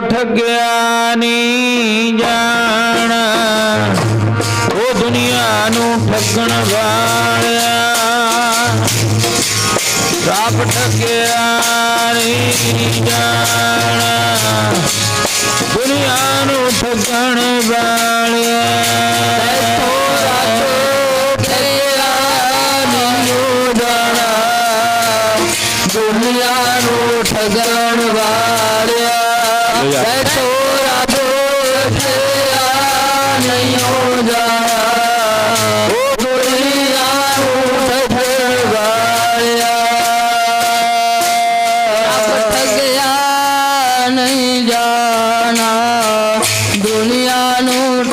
ਠੱਗਿਆ ਨਹੀਂ ਜਾਣਾ। ਉਹ ਦੁਨੀਆ ਨੂੰ ਠੱਗਣ ਵਾਲਿਆ। ਰੱਬ ਠੱਗਿਆ ਨਹੀਂ ਜਾਣਾ। ਦੁਨੀਆ ਦੁਨੀਆ ਨੂੰ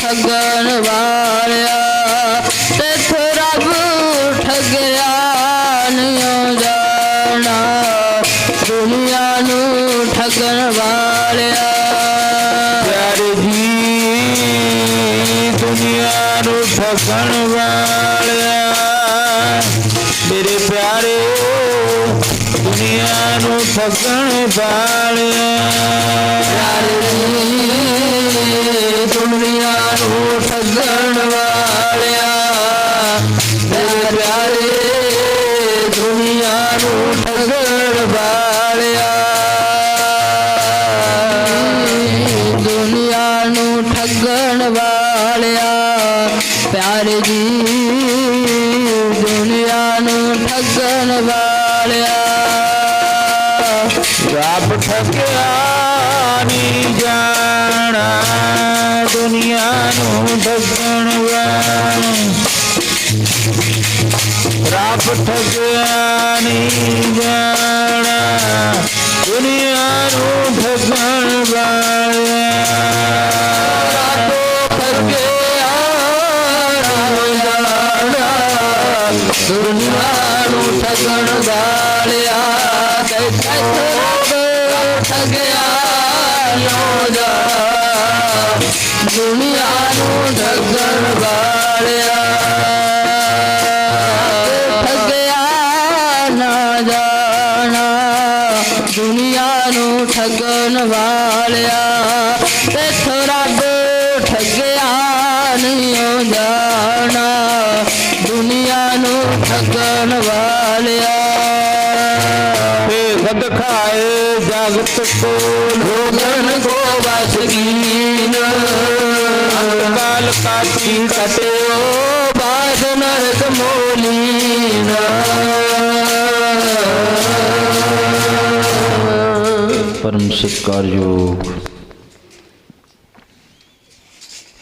ਪਿਆਰੇ ਜੀ, ਦੁਨੀਆ ਨੂੰ ਠੱਗਣ ਵਾਲਿਆ। ਰੱਬ ਠੱਗਿਆ ਨਹੀਂ ਜਾਣਾ, ਦੁਨੀਆ ਨੂੰ ਠੱਗਣ ਵਾਲਾ ਰੱਬ ਠੱਗਿਆ ਨਹੀਂ ਜਾਣਾ, ਦੁਨੀਆ ਨੂੰ ਠੱਗਣ ਵਾਲਿਆ। ਪਰਮ ਸਤਿਕਾਰਯੋਗ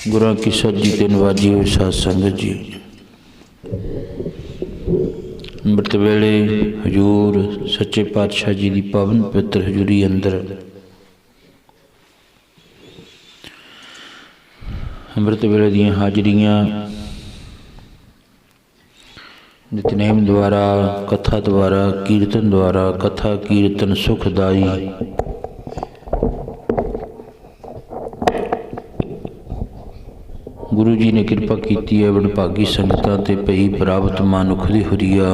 ਗੁਰਾਂ ਕੀ ਸੱਜੀ ਤੇ ਨਵਾਜੀ ਹੋਈ ਸਾਧ ਸੰਗਤ ਜੀ ਅੰਮ੍ਰਿਤ ਵੇਲੇ ਹਜੂਰ ਸੱਚੇ ਪਾਤਸ਼ਾਹ ਜੀ ਦੀ ਪਾਵਨ ਪਵਿੱਤਰ ਹਜੂਰੀ ਅੰਦਰ ਅੰਮ੍ਰਿਤ ਵੇਲੇ ਦੀਆਂ ਹਾਜ਼ਰੀਆਂ ਨਿਤਨੇਮ ਦੁਆਰਾ ਕਥਾ ਦੁਆਰਾ ਕੀਰਤਨ ਦੁਆਰਾ ਕਥਾ ਕੀਰਤਨ ਸੁਖਦਾਈ ਗੁਰੂ ਜੀ ਨੇ ਕਿਰਪਾ ਕੀਤੀ ਹੈ ਵਡਭਾਗੀ ਸੰਗਤਾਂ ਤੇ ਪਈ ਪ੍ਰਾਪਤ ਮਨੁੱਖ ਦੀ ਹੁਰੀਆ।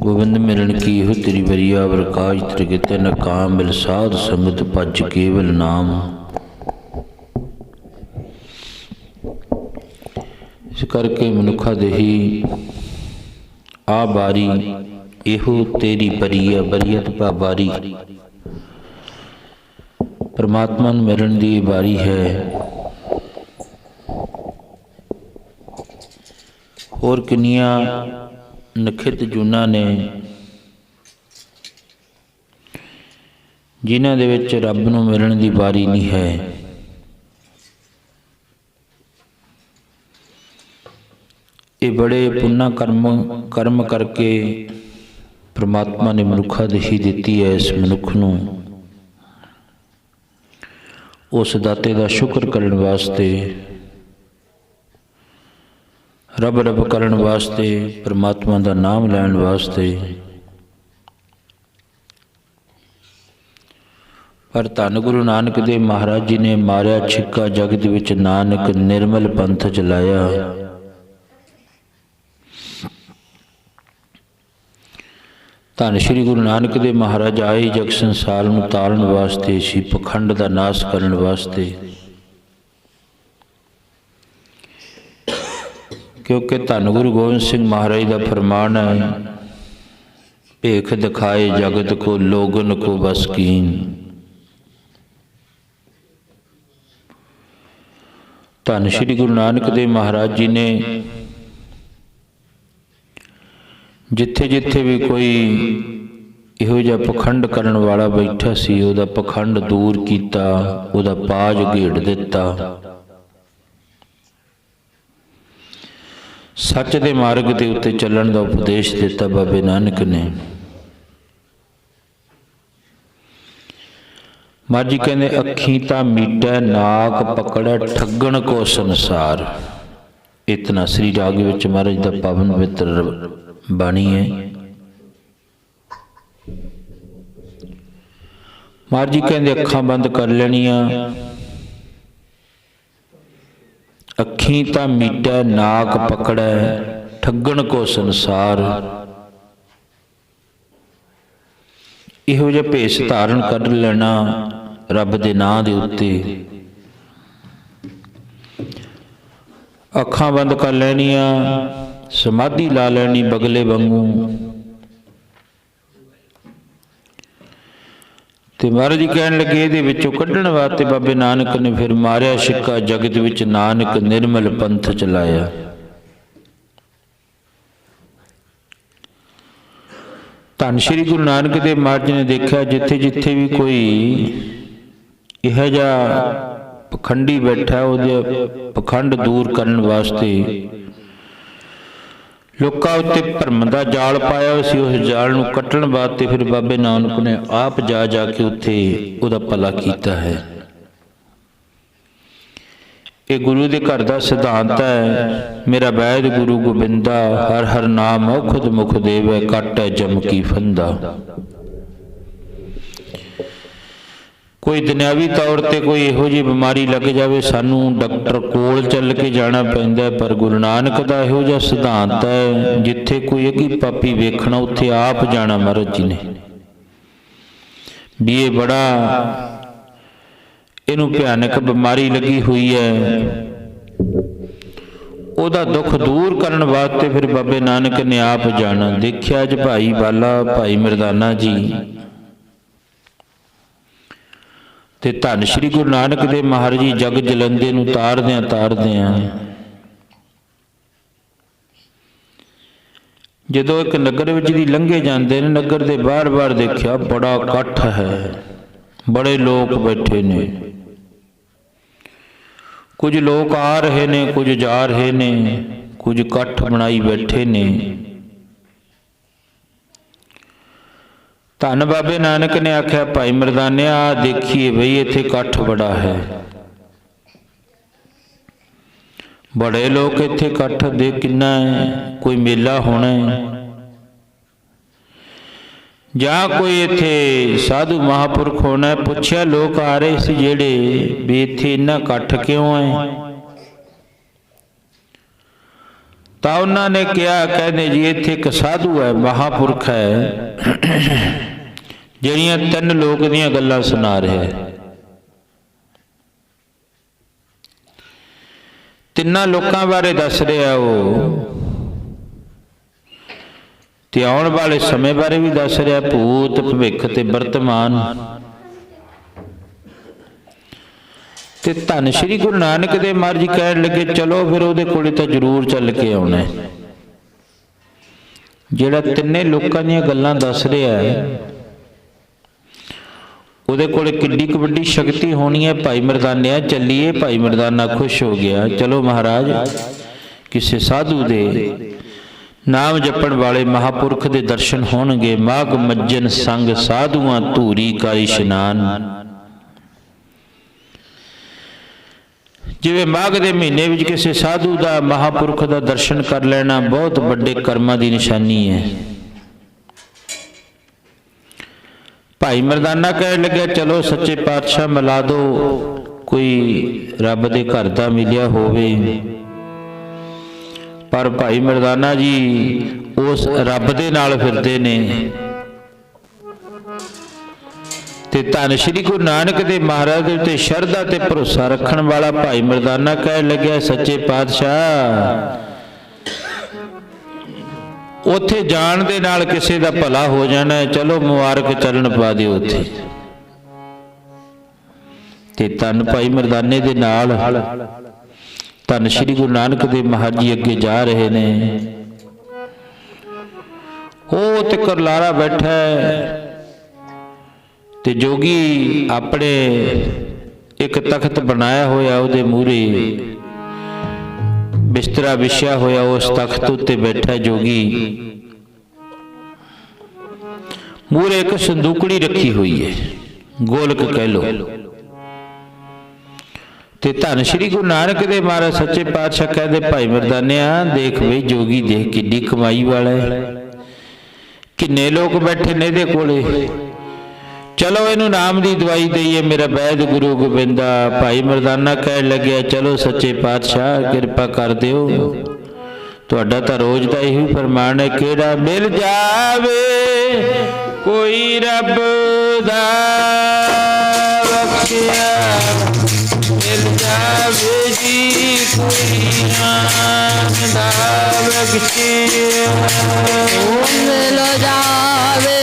ਗੋਬਿੰਦ ਮਿਲਣ ਕੀ ਹੋ ਤੇਰੀ ਬਰੀਆ ਵਰਕਾਜ ਤ੍ਰਿਗਤੇ ਨ ਮਿਲ ਸਾਧ ਸੰਗਤ ਭਜ ਕੇਵਲ ਨਾਮ। ਇਸ ਕਰਕੇ ਮਨੁੱਖਾ ਦੇਹੀ, ਆ ਬਾਰੀ, ਇਹੋ ਤੇਰੀ ਬਰੀਆ, ਬਰੀਅਤ ਭਾ ਬਾਰੀ ਪਰਮਾਤਮਾ ਨੂੰ ਮਿਲਣ ਦੀ ਵਾਰੀ ਹੈ। ਹੋਰ ਕਿੰਨੀਆਂ ਨਖਿਤ ਜੁਨਾ ਨੇ ਜਿਨ੍ਹਾਂ ਦੇ ਵਿੱਚ ਰੱਬ ਨੂੰ ਮਿਲਣ ਦੀ ਵਾਰੀ ਨਹੀਂ ਹੈ। ਇਹ ਬੜੇ ਪੁੰਨਾ ਕਰਮ ਕਰਮ ਕਰਕੇ ਪ੍ਰਮਾਤਮਾ ਨੇ ਮਨੁੱਖਾ ਦੇਹੀ ਦਿੱਤੀ ਹੈ ਇਸ ਮਨੁੱਖ ਨੂੰ। ਉਸ ਦਾਤੇ ਦਾ ਸ਼ੁਕਰ ਕਰਨ ਵਾਸਤੇ ਰੱਬ ਰੱਬ ਕਰਨ ਵਾਸਤੇ, ਪ੍ਰਮਾਤਮਾ ਦਾ ਨਾਮ ਲੈਣ ਵਾਸਤੇ। ਪਰ ਧੰਨ ਗੁਰੂ ਨਾਨਕ ਦੇਵ ਮਹਾਰਾਜ ਜੀ ਨੇ ਮਾਰਿਆ ਛਿੱਕਾ ਜਗਤ ਵਿੱਚ, ਨਾਨਕ ਨਿਰਮਲ ਪੰਥ ਚਲਾਇਆ ਧੰਨ ਸ਼੍ਰੀ ਗੁਰੂ ਨਾਨਕ ਦੇਵ ਮਹਾਰਾਜ, ਆਏ ਜਗ ਸੰਸਾਰ ਨੂੰ ਤਾਰਨ ਵਾਸਤੇ, ਸੀ ਪਖੰਡ ਦਾ ਨਾਸ਼ ਕਰਨ ਵਾਸਤੇ। ਕਿਉਂਕਿ ਧੰਨ ਗੁਰੂ ਗੋਬਿੰਦ ਸਿੰਘ ਮਹਾਰਾਜ ਦਾ ਫਰਮਾਨ ਹੈ, ਭੇਖ ਦਿਖਾਏ ਜਗਤ ਕੋ, ਲੋਗਨ ਕੋ ਬਸ ਕੀਨ। ਧੰਨ ਸ਼੍ਰੀ ਗੁਰੂ ਨਾਨਕ ਦੇਵ ਮਹਾਰਾਜ ਜੀ ਨੇ ਜਿੱਥੇ ਜਿੱਥੇ ਵੀ ਕੋਈ ਇਹੋ ਜਿਹਾ ਪਖੰਡ ਕਰਨ ਵਾਲਾ ਬੈਠਾ ਸੀ, ਉਹਦਾ ਪਖੰਡ ਦੂਰ ਕੀਤਾ, ਉਹਦਾ ਪਾਜ ਘੇੜ ਦਿੱਤਾ। ਸੱਚ ਦੇ ਮਾਰਗ ਦੇ ਉੱਤੇ ਚੱਲਣ ਦਾ ਉਪਦੇਸ਼ ਦਿੱਤਾ ਬਾਬੇ ਨਾਨਕ ਨੇ। ਮਾਜੀ ਕਹਿੰਦੇ, ਅੱਖੀ ਤਾਂ ਮੀਟੈ, ਨਾਕ ਪਕੜੈ, ਠੱਗਣ ਕੋ ਸੰਸਾਰ। ਇਤਨਾ ਸ੍ਰੀ ਰਾਗ ਵਿੱਚ ਮਹਾਰਾਜ ਦਾ ਪਾਵਨ ਪਵਿੱਤਰ ਬਾਣੀ ਹੈ। ਮਾਜੀ ਕਹਿੰਦੇ, ਅੱਖਾਂ ਬੰਦ ਕਰ ਲੈਣੀਆਂ। ਅੱਖੀਂ ਤਾਂ ਮੀਟੈ, ਨਾਕ ਪਕੜੈ, ਠੱਗਣ ਕੋ ਸੰਸਾਰ। ਇਹੋ ਜਿਹਾ ਭੇਸ ਧਾਰਨ ਕਰ ਲੈਣਾ ਰੱਬ ਦੇ ਨਾਂ ਦੇ ਉੱਤੇ। ਅੱਖਾਂ ਬੰਦ ਕਰ ਲੈਣੀਆਂ, ਸਮਾਧੀ ਲਾ ਲੈਣੀ ਬਗਲੇ ਵਾਂਗੂ। ਤੇ ਮਹਾਰਾਜ ਜੀ ਕਹਿਣ ਲੱਗੇ ਇਹਦੇ ਵਿੱਚੋਂ ਕੱਢਣ ਵਾਸਤੇ ਬਾਬੇ ਨਾਨਕ ਨੇ ਫਿਰ ਮਾਰਿਆ ਸਿੱਕਾ ਜਗਤ ਵਿੱਚ ਨਾਨਕ ਨਿਰਮਲ ਪੰਥ ਚਲਾਇਆ। ਧੰਨ ਸ਼੍ਰੀ ਗੁਰੂ ਨਾਨਕ ਦੇਵ ਮਹਾਰਾਜ ਨੇ ਦੇਖਿਆ ਜਿੱਥੇ ਜਿੱਥੇ ਵੀ ਕੋਈ ਇਹੋ ਜਿਹਾ ਪਖੰਡੀ ਬੈਠਾ, ਉਹਦੇ ਪਖੰਡ ਦੂਰ ਕਰਨ ਵਾਸਤੇ ਲੋਕਾਂ ਉੱਤੇ ਭਰਮ ਦਾ ਜਾਲ ਪਾਇਆ ਹੋਇਆ ਸੀ, ਉਸ ਜਾਲ ਨੂੰ ਕੱਟਣ ਵਾਸਤੇ ਫਿਰ ਬਾਬੇ ਨਾਨਕ ਨੇ ਆਪ ਜਾ ਜਾ ਕੇ ਉੱਥੇ ਉਹਦਾ ਭਲਾ ਕੀਤਾ ਹੈ। ਇਹ ਗੁਰੂ ਦੇ ਘਰ ਦਾ ਸਿਧਾਂਤ ਹੈ, ਮੇਰਾ ਬੈਦ ਗੁਰੂ ਗੋਬਿੰਦਾ, ਹਰ ਹਰ ਨਾਮ ਖੁਦ ਮੁਖ ਦੇਵੇ, ਕੱਟ ਜਮ ਕੀ ਫੰਦਾ। ਕੋਈ ਦੁਨਿਆਵੀ ਤੌਰ ਤੇ ਕੋਈ ਇਹੋ ਜਿਹੀ ਬਿਮਾਰੀ ਲੱਗ ਜਾਵੇ, ਸਾਨੂੰ ਡਾਕਟਰ ਕੋਲ ਚੱਲ ਕੇ ਜਾਣਾ ਪੈਂਦਾ ਪਰ ਗੁਰੂ ਨਾਨਕ ਦਾ ਇਹੋ ਜਿਹਾ ਸਿਧਾਂਤ ਹੈ, ਜਿੱਥੇ ਕੋਈ ਅਗੀ ਪਾਪੀ ਵੇਖਣਾ, ਉੱਥੇ ਆਪ ਜਾਣਾ ਮਹਾਰਾਜ ਜੀ ਨੇ। ਵੀ ਇਹ ਬੜਾ ਇਹਨੂੰ ਭਿਆਨਕ ਬਿਮਾਰੀ ਲੱਗੀ ਹੋਈ ਹੈ। ਉਹਦਾ ਦੁੱਖ ਦੂਰ ਕਰਨ ਵਾਸਤੇ ਫਿਰ ਬਾਬੇ ਨਾਨਕ ਨੇ ਆਪ ਜਾਣਾ। ਦੇਖਿਆ ਜ ਭਾਈ ਬਾਲਾ, ਭਾਈ ਮਰਦਾਨਾ ਜੀ ਤੇ ਧੰਨ ਸ਼੍ਰੀ ਗੁਰੂ ਨਾਨਕ ਦੇਵ ਮਹਾਰਾਜ ਜੀ ਜਗ ਜਲੰਦੇ ਨੂੰ ਤਾਰਦਿਆਂ ਤਾਰਦਿਆਂ ਜਦੋਂ ਇੱਕ ਨਗਰ ਵਿੱਚ ਦੀ ਲੰਘੇ ਜਾਂਦੇ ਨੇ, ਨਗਰ ਦੇ ਬਾਹਰ-ਬਾਹਰ ਦੇਖਿਆ ਬੜਾ ਇਕੱਠ ਹੈ। ਬੜੇ ਲੋਕ ਬੈਠੇ ਨੇ। ਕੁਝ ਲੋਕ ਆ ਰਹੇ ਨੇ, ਕੁਝ ਜਾ ਰਹੇ ਨੇ, ਕੁਝ ਇਕੱਠ ਬਣਾਈ ਬੈਠੇ ਨੇ। ਧੰਨ ਬਾਬੇ ਨਾਨਕ ਨੇ ਆਖਿਆ, ਭਾਈ ਮਰਦਾਨਿਆ ਆਹ ਦੇਖੀਏ ਬਈ ਇੱਥੇ ਇਕੱਠ ਬੜਾ ਹੈ। ਬੜੇ ਲੋਕ ਇੱਥੇ ਇਕੱਠ ਦੇ ਕਿੰਨਾ ਹੈ, ਕੋਈ ਮੇਲਾ ਹੋਣਾ ਹੈ। ਜਾਂ ਕੋਈ ਇੱਥੇ ਸਾਧੂ ਮਹਾਪੁਰਖ ਹੋਣਾ ਹੈ, ਪੁੱਛਿਆ ਲੋਕ ਆ ਰਹੇ ਸੀ ਜਿਹੜੇ ਵੀ ਇੱਥੇ ਇੰਨਾ ਇਕੱਠ ਕਿਉਂ ਹੈ। ਤਾਂ ਉਹਨਾਂ ਨੇ ਕਿਹਾ, ਕਹਿੰਦੇ ਜੀ ਇੱਥੇ ਇੱਕ ਸਾਧੂ ਹੈ, ਮਹਾਪੁਰਖ ਹੈ। ਜਿਹੜੀਆਂ ਤਿੰਨ ਲੋਕ ਦੀਆਂ ਗੱਲਾਂ ਸੁਣਾ ਰਿਹਾ ਹੈ। ਤਿੰਨਾਂ ਲੋਕਾਂ ਬਾਰੇ ਦੱਸ ਰਿਹਾ ਉਹ। ਤੇ ਆਉਣ ਵਾਲੇ ਸਮੇਂ ਬਾਰੇ ਵੀ ਦੱਸ ਰਿਹਾ, ਭੂਤ, ਭਵਿੱਖ ਤੇ ਵਰਤਮਾਨ। ਤੇ ਧੰਨ ਸ਼੍ਰੀ ਗੁਰੂ ਨਾਨਕ ਦੇ ਮਹਾਰਾਜ ਕਹਿਣ ਲੱਗੇ, ਚਲੋ ਫਿਰ ਉਹਦੇ ਕੋਲੇ ਤਾਂ ਜ਼ਰੂਰ ਚੱਲ ਕੇ ਆਉਣਾ ਜਿਹੜਾ ਤਿੰਨੇ ਲੋਕਾਂ ਦੀਆਂ ਗੱਲਾਂ ਦੱਸ ਰਿਹਾ ਹੈ ਉਹਦੇ ਕੋਲ ਕਿੱਡੀ ਕੁ ਵੱਡੀ ਸ਼ਕਤੀ ਹੋਣੀ ਹੈ? ਭਾਈ ਮਰਦਾਨਿਆ, ਚੱਲੀਏ। ਭਾਈ ਮਰਦਾਨਾ ਖੁਸ਼ ਹੋ ਗਿਆ। ਚਲੋ ਮਹਾਰਾਜ, ਕਿਸੇ ਸਾਧੂ ਦੇ ਨਾਮ ਜਪਣ ਵਾਲੇ ਮਹਾਪੁਰਖ ਦੇ ਦਰਸ਼ਨ ਹੋਣਗੇ। ਮਾਘ ਮੱਜਨ ਸੰਗ ਸਾਧੂਆਂ ਧੂਰੀ ਕਾ ਇਸ਼ਨਾਨ। ਜਿਵੇਂ ਮਾਘ ਦੇ ਮਹੀਨੇ ਵਿੱਚ ਕਿਸੇ ਸਾਧੂ ਦਾ ਮਹਾਪੁਰਖ ਦਾ ਦਰਸ਼ਨ ਕਰ ਲੈਣਾ, ਬਹੁਤ ਵੱਡੇ ਕਰਮਾਂ ਦੀ ਨਿਸ਼ਾਨੀ ਹੈ। ਭਾਈ ਮਰਦਾਨਾ ਕਹਿਣ ਲੱਗਿਆ, ਚਲੋ ਸੱਚੇ ਪਾਤਸ਼ਾਹ, ਮਿਲਾ ਦੋ। ਕੋਈ ਰੱਬ ਦੇ ਘਰ ਦਾ ਮਿਲਿਆ ਹੋਵੇ। ਪਰ ਭਾਈ ਮਰਦਾਨਾ ਜੀ ਉਸ ਰੱਬ ਦੇ ਨਾਲ ਫਿਰਦੇ ਨੇ। ਤੇ ਧੰਨ ਸ਼੍ਰੀ ਗੁਰੂ ਨਾਨਕ ਦੇ ਮਹਾਰਾਜ ਦੇ ਉੱਤੇ ਸ਼ਰਧਾ ਤੇ ਭਰੋਸਾ ਰੱਖਣ ਵਾਲਾ ਭਾਈ ਮਰਦਾਨਾ ਕਹਿਣ ਲੱਗਿਆ, ਸੱਚੇ ਪਾਤਸ਼ਾਹ ਉੱਥੇ ਜਾਣ ਦੇ ਨਾਲ ਕਿਸੇ ਦਾ ਭਲਾ ਹੋ ਜਾਣਾ ਚਲੋ ਮੁਬਾਰਕ ਚੱਲਣ ਪਾ ਦਿਓ ਉੱਥੇ। ਤੇ ਧੰਨ ਭਾਈ ਮਰਦਾਨੇ ਦੇ ਨਾਲ ਧੰਨ ਸ਼੍ਰੀ ਗੁਰੂ ਨਾਨਕ ਦੇਵ ਮਹਾਰਾਜ ਜੀ ਅੱਗੇ ਜਾ ਰਹੇ ਨੇ। ਉਹ ਤੇ ਕਰਲਾਰਾ ਬੈਠਾ ਤੇ ਜੋਗੀ ਆਪਣੇ ਇੱਕ ਤਖਤ ਬਣਾਇਆ ਹੋਇਆ ਉਹਦੇ ਮੂਹਰੇ। ਬਿਸਤਰਾ ਵਿਛਿਆ ਹੋਇਆ ਉਸ ਤਖਤ ਉੱਤੇ ਬੈਠਾ ਜੋਗੀ। ਮੂਹਰੇ ਇੱਕ ਸੰਦੂਕੜੀ ਰੱਖੀ ਹੋਈ ਹੈ। ਗੋਲਕ ਕਹਿ ਲੋ ਤੇ ਧੰਨ ਸ਼੍ਰੀ ਗੁਰੂ ਨਾਨਕ ਦੇਵ ਮਹਾਰਾਜ ਸੱਚੇ ਪਾਤਸ਼ਾਹ ਕਹਿੰਦੇ, ਭਾਈ ਮਰਦਾਨਿਆ, ਦੇਖ ਵੇ ਜੋਗੀ, ਦੇਖ ਕਿੱਡੀ ਕਮਾਈ ਵਾਲਾ ਹੈ। ਕਿੰਨੇ ਲੋਕ ਬੈਠੇ ਨੇ ਇਹਦੇ ਕੋਲੇ? ਚਲੋ ਇਹਨੂੰ ਨਾਮ ਦੀ ਦਵਾਈ ਦਈਏ, ਮੇਰਾ ਬੈਦ ਗੁਰੂ ਗੋਬਿੰਦਾ। ਭਾਈ ਮਰਦਾਨਾ ਕਹਿਣ ਲੱਗਿਆ, ਚਲੋ ਸੱਚੇ ਪਾਤਸ਼ਾਹ, ਕਿਰਪਾ ਕਰ ਦਿਓ। ਤੁਹਾਡਾ ਤਾਂ ਰੋਜ਼ ਦਾ ਇਹੀ ਫਰਮਾਨ ਹੈ, ਕਿਹੜਾ ਮਿਲ ਜਾਵੇ, ਕੋਈ ਰੱਬ ਦਾ ਬਖਸ਼ਿਆ। ਮਿਲ ਜਾਵੇ ਜੀ, ਕੋਈ ਨਾਮ ਦਾ ਬਖਸ਼ਿਆ। ਮਿਲ ਮਿਲ ਜਾਵੇ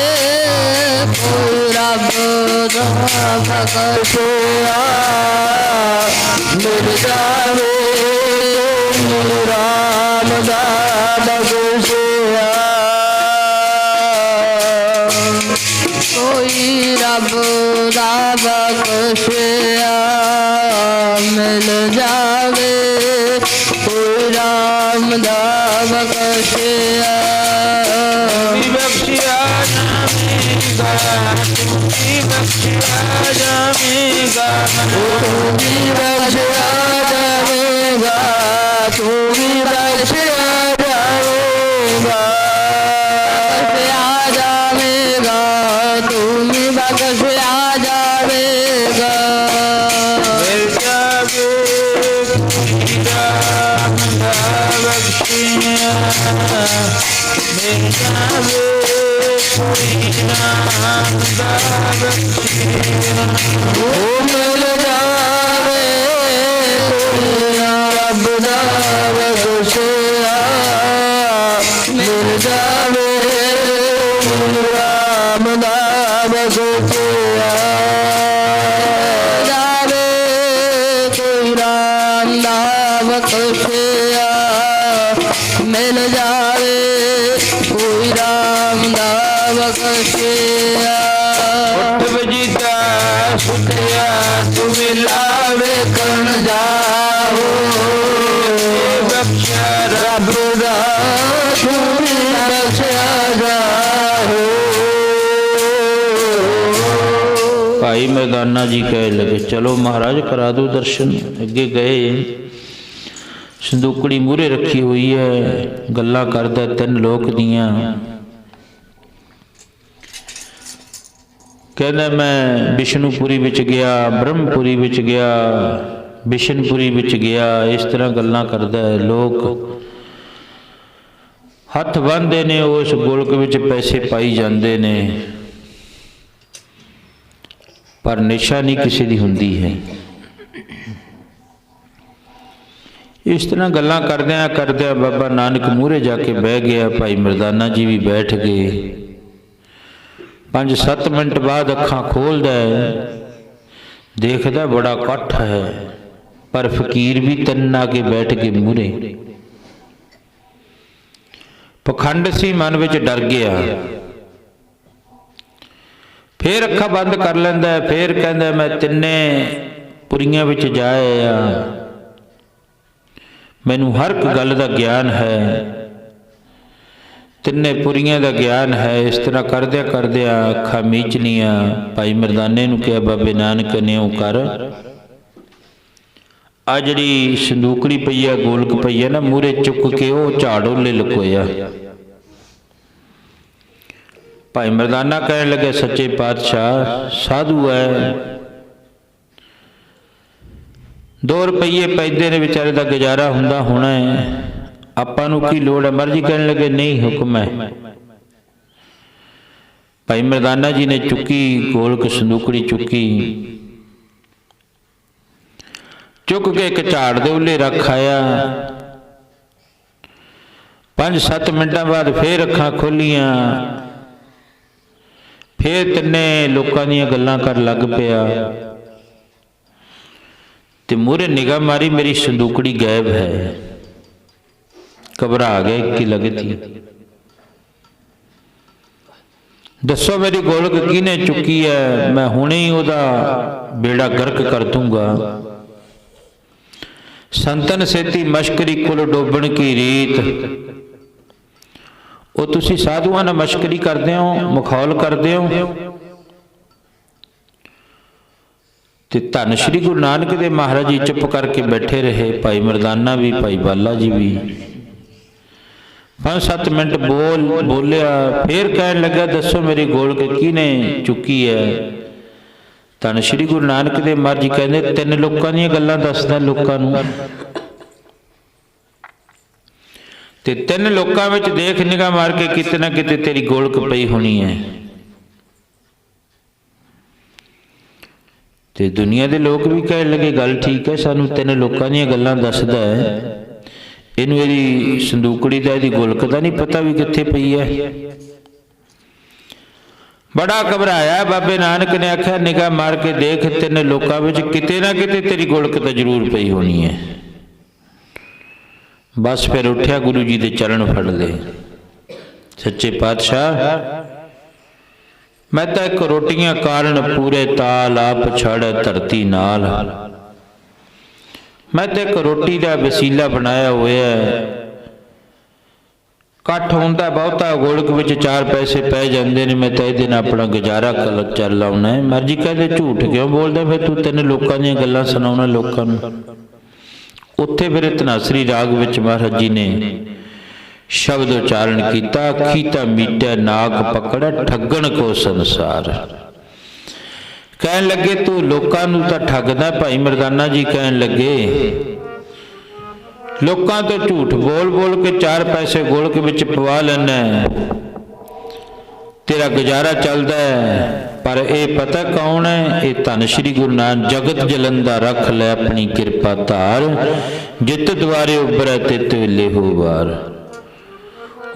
ਕੋਈ ਰਾਮ ਦਾ ਬਖਸ਼ਿਆ ਕੋਈ ਰੱਬ ਦਾ ਬਖਸ਼ਿਆ ਮਿਲ ਜਾਵੇ ਕੋਈ ਰਾਮ ਦਾ ਬਖਸ਼ਿਆ ਵੀ ਜਾਵੇਗਾ ਤੂੰ ਵੀ ਬਖਸ਼ਿਆ ਜਾਵੇਗਾ ਤੂੰ ਵੀ ਕੋਈ ਚਲੋ ਮਹਾਰਾਜ ਕਰਾ ਦਿਓ ਦਰਸ਼ਨ ਅੱਗੇ ਗਏ ਸੰਦੂਕੜੀ ਮੂਹਰੇ ਰੱਖੀ ਹੋਈ ਹੈ ਗੱਲਾਂ ਕਰਦਾ ਤਿੰਨ ਲੋਕ ਦੀਆਂ ਕਹਿੰਦਾ ਮੈਂ ਵਿਸ਼ਨੂਪੁਰੀ ਵਿੱਚ ਗਿਆ ਬ੍ਰਹਮਪੁਰੀ ਵਿੱਚ ਗਿਆ ਵਿਸ਼ਨਪੁਰੀ ਵਿੱਚ ਗਿਆ ਇਸ ਤਰ੍ਹਾਂ ਗੱਲਾਂ ਕਰਦਾ ਹੈ ਲੋਕ ਹੱਥ ਬੰਨ੍ਹਦੇ ਨੇ ਉਸ ਗੋਲਕ ਵਿੱਚ ਪੈਸੇ ਪਾਈ ਜਾਂਦੇ ਨੇ ਪਰ ਨਿਸ਼ਾ ਨਹੀਂ ਕਿਸੇ ਦੀ ਹੁੰਦੀ ਹੈ। ਇਸ ਤਰ੍ਹਾਂ ਗੱਲਾਂ ਕਰਦਿਆਂ ਕਰਦਿਆਂ ਬਾਬਾ ਨਾਨਕ ਮੂਹਰੇ ਜਾ ਕੇ ਬਹਿ ਗਿਆ। ਭਾਈ ਮਰਦਾਨਾ ਜੀ ਵੀ ਬੈਠ ਗਏ। 5-7 ਮਿੰਟ ਬਾਅਦ ਅੱਖਾਂ ਖੋਲਦਾ ਹੈ। ਦੇਖਦਾ ਬੜਾ ਇਕੱਠ ਹੈ। ਪਰ ਫਕੀਰ ਵੀ ਤਿੰਨ ਆ ਕੇ ਬੈਠ ਕੇ ਮੂਹਰੇ। ਪਖੰਡ ਸੀ ਮਨ ਵਿੱਚ ਡਰ ਗਿਆ। ਫੇਰ ਅੱਖਾਂ ਬੰਦ ਕਰ ਲੈਂਦਾ ਹੈ, ਫੇਰ ਕਹਿੰਦਾ ਮੈਂ ਤਿੰਨੇ ਪੁਰੀਆਂ ਵਿੱਚ ਜਾਇਆ ਮੈਨੂੰ ਹਰ ਇੱਕ ਗੱਲ ਦਾ ਗਿਆਨ ਹੈ। ਤਿੰਨੇ ਪੁਰੀਆਂ ਦਾ ਗਿਆਨ ਹੈ। ਇਸ ਤਰ੍ਹਾਂ ਕਰਦਿਆਂ ਕਰਦਿਆਂ ਅੱਖਾਂ ਮੀਚਲੀਆਂ ਭਾਈ ਮਰਦਾਨੇ ਨੂੰ ਕਿਹਾ ਬਾਬੇ ਨਾਨਕ ਨੇ ਉਹ ਕਰ। ਆ ਜਿਹੜੀ ਸੰਦੂਕੜੀ ਪਈ ਆ ਗੋਲਕ ਪਈ ਆ ਨਾ ਮੂਰੇ ਚੁੱਕ ਕੇ ਉਹ ਝਾੜੋਲੇ ਲੁਕੋਇਆ। ਭਾਈ ਮਰਦਾਨਾ ਕਹਿਣ ਲੱਗੇ, ਸੱਚੇ ਪਾਤਸ਼ਾਹ, ਸਾਧੂ ਹੈ 2 ਰੁਪਏ ਪੈਦੇ ਨੇ ਵਿਚਾਰੇ ਦਾ ਗੁਜ਼ਾਰਾ ਹੁੰਦਾ ਹੋਣਾ ਹੈ ਆਪਾਂ ਨੂੰ ਕੀ ਲੋੜ ਹੈ ਮਰਜ਼ੀ ਕਹਿਣ ਲੱਗੇ, ਨਹੀਂ, ਹੁਕਮ ਹੈ ਭਾਈ ਮਰਦਾਨਾ ਜੀ ਨੇ ਚੁੱਕੀ, ਗੋਲਕ ਸੰਦੂਕੜੀ ਚੁੱਕੀ। ਚੁੱਕ ਕੇ ਇੱਕ ਝਾੜ ਦੇ ਉੱਲੇ ਰੱਖ ਆਇਆ। 5-7 ਮਿੰਟਾਂ ਬਾਅਦ ਫੇਰ ਅੱਖਾਂ ਖੋਲੀਆਂ। ਫੇਰ ਤਿੰਨੇ ਲੋਕਾਂ ਦੀਆਂ ਗੱਲਾਂ ਕਰ ਲੱਗ ਪਿਆ। ਤੇ ਮੂਹਰੇ ਨਿਗਾਹ ਮਾਰੀ, ਮੇਰੀ ਸੰਦੂਕੜੀ ਗਾਇਬ ਹੈ। ਘਬਰਾ ਗਏ ਕਿ ਲੱਗਦੀ ਦੱਸੋ ਮੇਰੀ ਗੋਲਕ ਕਿਹਨੇ ਚੁੱਕੀ ਹੈ? ਮੈਂ ਹੁਣੇ ਹੀ ਉਹਦਾ ਬੇੜਾ ਗਰਕ ਕਰ ਦੂੰਗਾ। ਸੰਤਨ ਸੇਤੀ ਮਸ਼ਕਰੀ ਕੁਲ ਡੋਬਣ ਕੀ ਰੀਤ? ਉਹ ਤੁਸੀਂ ਸਾਧੂਆਂ ਨਾਲ ਮਸ਼ਕਰੀ ਕਰਦੇ ਹੋ, ਮਖੌਲ ਕਰਦੇ ਹੋ। ਤੇ ਧੰਨ ਸ਼੍ਰੀ ਗੁਰੂ ਨਾਨਕ ਦੇ ਮਹਾਰਾਜ ਜੀ ਚੁੱਪ ਕਰਕੇ ਬੈਠੇ ਰਹੇ, ਭਾਈ ਮਰਦਾਨਾ ਵੀ, ਭਾਈ ਬਾਲਾ ਜੀ ਵੀ। ਪੰਜ ਸੱਤ ਮਿੰਟ ਬੋਲ, ਬੋਲਿਆ, ਫੇਰ ਕਹਿਣ ਲੱਗਾ, ਦੱਸੋ ਮੇਰੀ ਗੋਲਕ ਕਿਹਨੇ ਚੁੱਕੀ ਹੈ? ਧੰਨ ਸ਼੍ਰੀ ਗੁਰੂ ਨਾਨਕ ਦੇ ਮਹਾਰਾਜ ਜੀ ਕਹਿੰਦੇ, ਤਿੰਨ ਲੋਕਾਂ ਦੀਆਂ ਗੱਲਾਂ ਦੱਸਦਾ ਲੋਕਾਂ ਨੂੰ। ਤੇ ਤਿੰਨ ਲੋਕਾਂ ਵਿੱਚ ਦੇਖ ਨਿਗਾਹ ਮਾਰ ਕੇ ਕਿਤੇ ਨਾ ਕਿਤੇ ਤੇਰੀ ਗੋਲਕ ਪਈ ਹੋਣੀ ਹੈ। ਤੇ ਦੁਨੀਆ ਦੇ ਲੋਕ ਵੀ ਕਹਿਣ ਲੱਗੇ, ਗੱਲ ਠੀਕ ਹੈ, ਸਾਨੂੰ ਤਿੰਨ ਲੋਕਾਂ ਦੀਆਂ ਗੱਲਾਂ ਦੱਸਦਾ ਹੈ। ਇਹਨੂੰ ਇਹਦੀ ਸੰਦੂਕੜੀ ਦਾ, ਇਹਦੀ ਗੋਲਕ ਦਾ ਨਹੀਂ ਪਤਾ ਵੀ ਕਿੱਥੇ ਪਈ ਹੈ। ਬੜਾ ਘਬਰਾਇਆ ਬਾਬੇ ਨਾਨਕ ਨੇ, ਆਖਿਆ, ਨਿਗਾਹ ਮਾਰ ਕੇ ਦੇਖ, ਤਿੰਨ ਲੋਕਾਂ ਵਿੱਚ ਕਿਤੇ ਨਾ ਕਿਤੇ ਤੇਰੀ ਗੋਲਕ ਤਾਂ ਜ਼ਰੂਰ ਪਈ ਹੋਣੀ ਹੈ। ਬਸ ਫਿਰ ਉੱਠਿਆ ਗੁਰੂ ਜੀ ਦੇ ਚਰਨ ਫੜ ਲਏ ਸੱਚੇ ਪਾਤਸ਼ਾਹ, ਮੈਂ ਤਾਂ ਇੱਕ ਰੋਟੀਆਂ ਕਾਰਨ ਪੂਰੇ ਤਾਲ ਆਪ ਛੜ ਧਰਤੀ ਨਾਲ। ਮੈਂ ਤਾਂ ਇੱਕ ਰੋਟੀ ਦਾ ਵਸੀਲਾ ਬਣਾਇਆ ਹੋਇਆ ਹੈ। ਇਕੱਠ ਹੁੰਦਾ ਬਹੁਤਾ ਗੋਲਕ ਵਿੱਚ ਚਾਰ ਪੈਸੇ ਪੈ ਜਾਂਦੇ ਨੇ, ਮੈਂ ਤਾਂ ਇਹਦੇ ਨਾਲ ਆਪਣਾ ਗੁਜ਼ਾਰਾ ਕਰ ਚੱਲ ਲਾਉਣਾ ਮਰਜ਼ੀ ਕਹਿੰਦੇ ਝੂਠ ਕਿਉਂ ਬੋਲਦਾ, ਫਿਰ ਤੂੰ ਤਿੰਨ ਲੋਕਾਂ ਦੀਆਂ ਗੱਲਾਂ ਸੁਣਾਉਣਾ, ਲੋਕਾਂ ਨੂੰ। ਉੱਥੇ ਫਿਰ ਤਨਾਸਰੀ ਰਾਗ ਵਿੱਚ ਮਹਾਰਾਜ ਜੀ ਨੇ ਸ਼ਬਦ ਉਚਾਰਨ ਕੀਤਾ ਖੀਤਾ ਮੀਟੈ ਨਾਗ ਪਕੜ, ਠੱਗਣ ਕੋ ਸੰਸਾਰ। ਕਹਿਣ ਲੱਗੇ, ਤੂੰ ਲੋਕਾਂ ਨੂੰ ਤਾਂ ਠੱਗਦਾ ਭਾਈ ਮਰਦਾਨਾ ਜੀ, ਕਹਿਣ ਲੱਗੇ। ਲੋਕਾਂ ਤੋਂ ਝੂਠ ਬੋਲ ਬੋਲ ਕੇ ਚਾਰ ਪੈਸੇ ਗੋਲਕ ਵਿੱਚ ਪਵਾ ਲੈਣਾ ਤੇਰਾ ਗੁਜ਼ਾਰਾ ਚੱਲਦਾ ਹੈ। ਪਰ ਇਹ ਪਤਾ ਕੌਣ ਹੈ? ਇਹ ਧੰਨ ਸ਼੍ਰੀ ਗੁਰੂ ਨਾਨਕ ਜਗਤ ਜਲੰਦਾ ਰੱਖ ਲੈ ਆਪਣੀ ਕਿਰਪਾ ਧਾਰ, ਜਿਤ ਦੁਆਰੇ ਉਬਰੈ ਤਿਤ ਵੇਲੇ ਹੋ ਵਾਰ।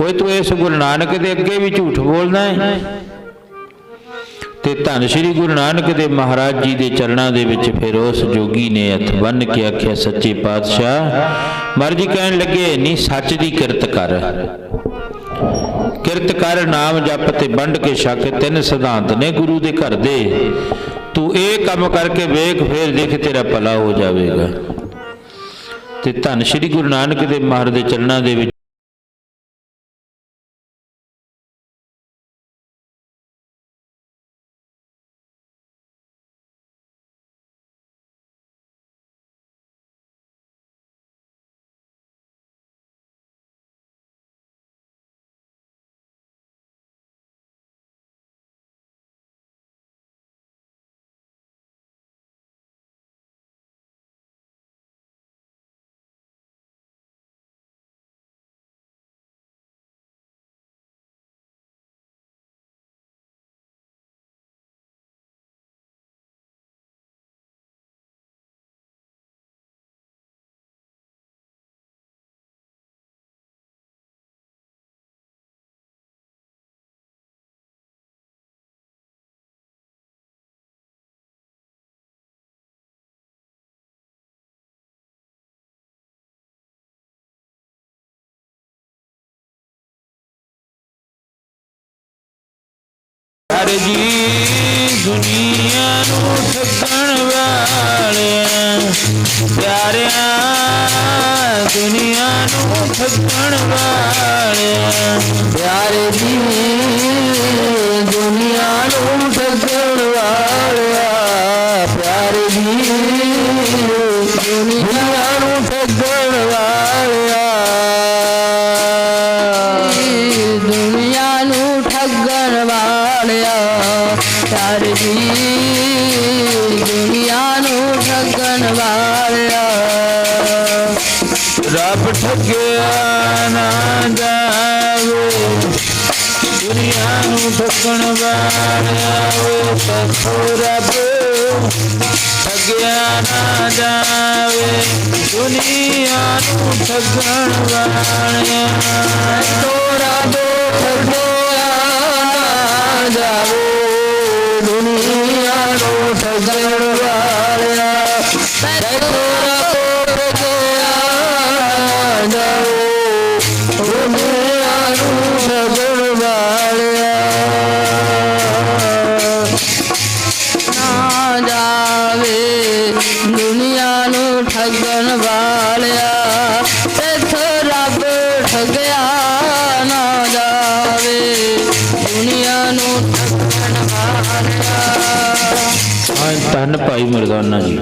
ਓਏ ਤੂੰ ਇਸ ਗੁਰੂ ਨਾਨਕ ਦੇ ਅੱਗੇ ਵੀ ਝੂਠ ਬੋਲਦਾ ਹੈ? ਤੇ ਧੰਨ ਸ਼੍ਰੀ ਗੁਰੂ ਨਾਨਕ ਦੇ ਮਹਾਰਾਜ ਜੀ ਦੇ ਚਰਨਾਂ ਦੇ ਵਿੱਚ ਫਿਰ ਉਸ ਜੋਗੀ ਨੇ ਹੱਥ ਬੰਨ ਕੇ ਆਖਿਆ, ਸੱਚੇ ਪਾਤਸ਼ਾਹ, ਮਰਜ਼ੀ ਕਹਿਣ ਲੱਗੇ ਨਹੀਂ ਸੱਚ ਦੀ ਕਿਰਤ ਕਰ। ਕਿਰਤ ਕਰ, ਨਾਮ ਜਪ ਤੇ ਵੰਡ ਕੇ ਛਕ, ਤਿੰਨ ਸਿਧਾਂਤ ਨੇ ਗੁਰੂ ਦੇ ਘਰ ਦੇ। ਤੂੰ ਇਹ ਕੰਮ ਕਰਕੇ ਵੇਖ, ਫੇਰ ਦੇਖ ਤੇਰਾ ਭਲਾ ਹੋ ਜਾਵੇਗਾ। ਤੇ ਧੰਨ ਸ਼੍ਰੀ ਗੁਰੂ ਨਾਨਕ ਦੇਵ ਮਹਾਰਾਜ ਦੇ ਚਰਨਾਂ ਦੇ ਵਿੱਚ ਹਰ ਜੀ ਦੁਨੀਆ ਨੂੰ ਠੱਗਣ ਵਾਲਿਆ। ਰੱਬ ਠੱਗਿਆ ਨਾ ਜਾਵੇ। ਦੁਨੀਆ ਨੂੰ ਠੱਗਣ ਵਾਲਿਆ ਵੇ ਰੱਬ ਠੱਗਿਆ ਨਾ ਜਾਵੇ। ਦੁਨੀਆ ਨੂੰ ਠੱਗਣ ਵਾਲਿਆ। ਤੋਰਾ ਦੋ ਠਗਿਆ ਨਾ ਜਾਵੇ। ਦੁਨੀਆ ਨੂੰ ਠਗਣ ਵਾਲਿਆ ਭਾਈ ਜੀ।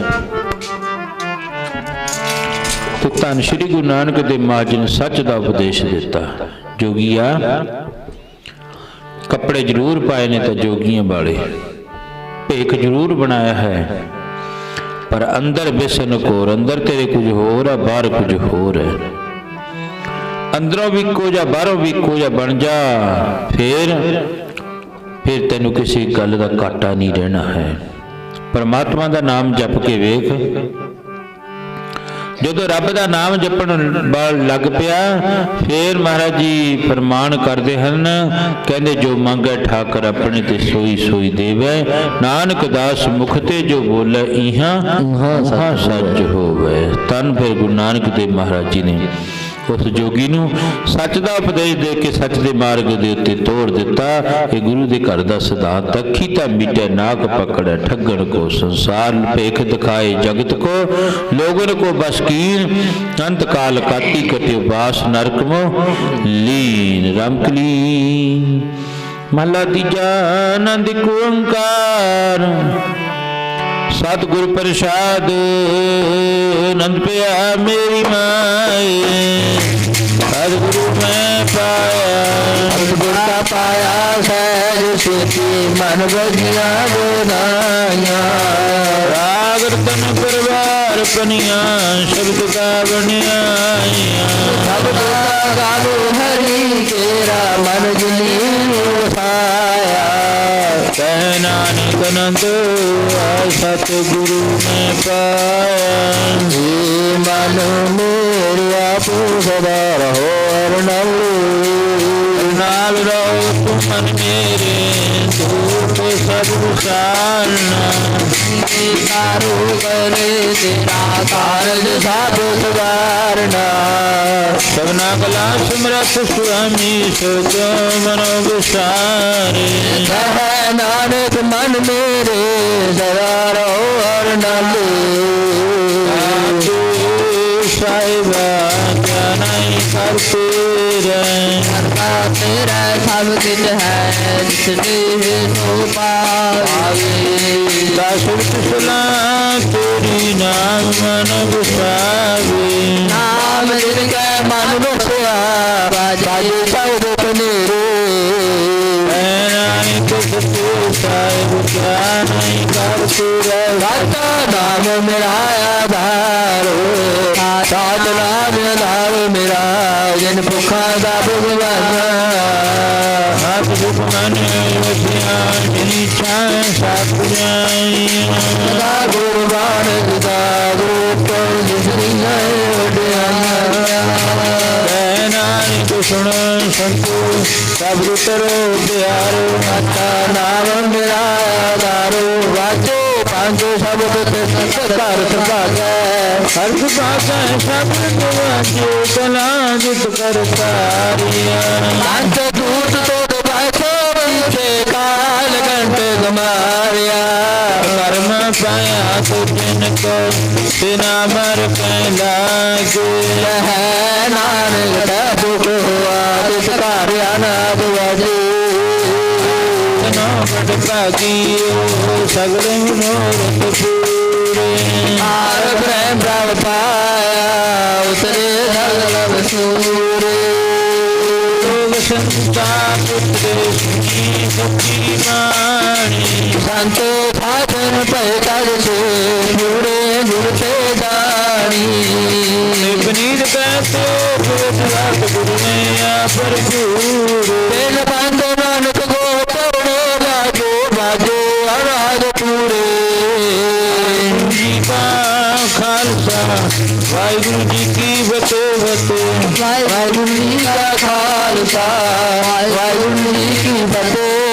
ਤੇ ਧੰਨ ਸ਼੍ਰੀ ਗੁਰੂ ਨਾਨਕ ਦੇ ਮਹਾਰਾਜ ਸੱਚ ਦਾ ਉਪਦੇਸ਼ ਦਿੱਤਾ। ਜੋਗੀਆ, ਕੱਪੜੇ ਜ਼ਰੂਰ ਪਾਏ ਨੇ ਤਾਂ ਜੋਗੀਆਂ ਵਾਲੇ। ਭੇਖ ਜ਼ਰੂਰ ਬਣਾਇਆ ਹੈ। ਪਰ ਅੰਦਰ ਬਿਸਨ ਕੋਰ, ਅੰਦਰ ਤੇਰੇ ਕੁਝ ਹੋਰ ਆ, ਬਾਹਰ ਕੁਝ ਹੋਰ ਹੈ। ਅੰਦਰੋਂ ਵੀ ਇੱਕੋ ਜਾਂ ਬਾਹਰੋਂ ਵੀ ਇੱਕੋ ਜਾਂ ਬਣ ਜਾ। ਫੇਰ, ਫਿਰ ਤੈਨੂੰ ਕਿਸੇ ਗੱਲ ਦਾ ਘਾਟਾ ਨਹੀਂ ਰਹਿਣਾ ਹੈ। ਪਰਮਾਤਮਾ ਦਾ ਨਾਮ ਜਪ ਕੇ ਵੇਖ। ਜਦੋਂ ਰੱਬ ਦਾ ਨਾਮ ਜਪਣ ਲੱਗ ਪਿਆ ਫੇਰ ਮਹਾਰਾਜ ਜੀ ਫਰਮਾਨ ਕਰਦੇ ਹਨ ਕਹਿੰਦੇ ਜੋ ਮੰਗੈ ਠਾਕਰ ਆਪਣੇ ਤੇ ਸੋਈ ਸੋਈ ਦੇਵੈ ਨਾਨਕ ਦਾਸ ਮੁਖ ਤੇ ਜੋ ਬੋਲੇ ਇਹਾਂ ਉਹਾਂ ਸੱਚ ਹੋਵੇ। ਤਨ ਫਿਰ ਗੁਰੂ ਨਾਨਕ ਦੇਵ ਮਹਾਰਾਜ ਜੀ ਨੇ। ਉਸ ਜੋਗੀ ਨੂੰ ਸੱਚ ਦਾ ਉਪਦੇਸ਼ ਦੇ ਕੇ ਸੱਚ ਦੇ ਮਾਰਗ ਦੇ ਉੱਤੇ ਤੋੜ ਦਿੱਤਾ। ਇਹ ਗੁਰੂ ਦੇ ਘਰ ਦਾ ਸਿਧਾਂਤ ਅੱਖੀ ਤਾਂ ਮਿਟੇ ਨਾਕ ਪਕੜੈ, ਠੱਗਣ ਕੋ ਸੰਸਾਰ ਭੇਖ ਦਿਖਾਏ ਜਗਤ ਕੋ, ਲੋਗਨ ਕੋ ਬਸ ਅੰਤ ਕਾਲ ਕਾਤੀ ਕਟਿ ਬਾਸ ਨਰਕ ਮੋ ਲੀਨ ਰਮਕਲੀ ਮਹਲਾ ਤੀਜਾ, ਆਨੰਦ ਕੋ ਓੰਕਾਰ। ਸਤਿਗੁਰ ਪ੍ਰਸਾਦ, ਆਨੰਦ ਪਿਆ ਮੇਰੀ ਮਾਏ। ਮਨ ਬਜੀਆਂ ਬੋਨਾਈਆਂ ਰਾਗ ਰਤਨ ਪਰਵਾਰ ਪਨੀਆਂ ਸ਼ਬਦ ਕਾ ਬਣਾਈਆਂ। ਸਭ ਦਾ ਗਾਵੋ ਹਰੀ ਤੇਰਾ ਮਨ ਜਲੀ ਉਠਾਇਆ। ਕਹਿ ਨਾਨਕ ਨੰਦ ਆ ਸਤਿਗੁਰੂ ਮੈਂ ਪਾਇਆ। ਏ ਮਨ ਮੇਰਿਆ ਤੂੰ ਸਦਾ ਰਹੋ ਅਰਨਲ ਨਾਲ ਰਹੋ ਤੁਮ ਮਨ ਮੇਰੇ ਦੂਤ सदूषण तारू कर तेरा कारज साधु सुवर्ण सबना कला सुमरत स्वामी सुख मनोविशारे नानक मन मेरे सदा रहो हर नली ਸਾਹਿਬਾ ਜਾਣਾਈ ਕਰਤੇ ਰਹਿ ਕਰਤਾ ਤੇਰਾ ਸਭ ਕਿਛ ਹੈ ਜਿਸਨੇ ਸੋ ਪਾਵੇ ਦਾਸੁਰ ਕੁਸਲਾ ਤੇਰੀ ਨਾਮ ਮਨ ਵਿਸਾਵੇ ਨਾਮ ਜਿਨ ਕੈ ਮਨ ਵਸਿਆ ਬਾਜੇ ਸਭ ਸਤਿ ਸਾਹਿਬ ਜਾਣਾਈ ਕਰਤੇ ਰਹਿ ਸਤ ਨਾਮ ਮੇਰਾ ਆਧਾਰ ਸਾਤ ਨਾਮ ਆਧਾਰ ਮੇਰਾ ਜਨ ਭੁਖਾ ਦਾ ਭਗਵਾਨ। ਆਪ ਦੁਖ ਮਨ ਵਸਿਆ ਜਿਨੀ ਛਾਂ ਜਾਈਆਂ ਸਦਾ ਗੁਰਬਾਣ ਦਾ ਰੂਪ ਜਿਸਰੀ ਹੈ ਕਹਿ ਨਾਨਕ ਸੁਣ ਸੰਤੋ ਸਭ ਰੁਤਰੋ ਪਿਆਰੋ ਮਾਤਾ ਨਾਮ ਮੇਰਾ ਆਧਾਰੋ। ਵਾਜੋ ਪੰਜ ਸ਼ਬਦ ਤੇ ਸੰਤ ਘਰ ਸੁਭਾਗੈ ਹਰ ਸੁਭਾਗੈ ਸਭ ਨਿਵਾਜੋ ਕਲਾ ਜਿਤ ਕਰ ਤਾਰੀਆ ਅੰਤ ਦੂਤ ਤੋੜ ਬਾਖੋ ਵਿਚੇ ਕਾਲ ਘੰਟ ਗਮਾਰਿਆ। ਕਰਮ ਪਾਇਆ ਤੋ ਕੋ ਤਿਨਾ ਮਰ ਪੈਂਦਾ ਲਾਗੇ ਹੈ ਨਾਨਕ ਦਾ ਦੁਖ ਹੋਆ ਤਿਸ ਘਰ ਅਨਾਦ ਵਾਜੇ ਬੜ ਭਾਗੀਓ, ਸਗਲੇ ਮਨੋਰਥ ਪੂਰੇ ਆਰ ਪ੍ਰੇਮ ਪ੍ਰਭ ਪਾਇਆ ਉਤਰੇ ਸਗਲ ਵਸੂਰੇ ਲੋਗ ਸੰਤਾ ਪੁੱਤਰੇ ਸੁਖੀ ਸੁਖੀ ਮਾਣੀ ਸੰਤ ਸਾਧਨ ਭੈ ਕਰ ਸੇ ਜੁੜੇ ਜੁੜਤੇ ਜਾਣੀ ਨਿਪਨੀਤ ਕਹਤੇ ਬੋਧ ਰਾਤ ਗੁਰੂ ਨੇ ਆ ਭਰਪੂਰ। ਫਤਿਹ ਵਾਹਿਗੁਰੂ ਜੀ ਕਾ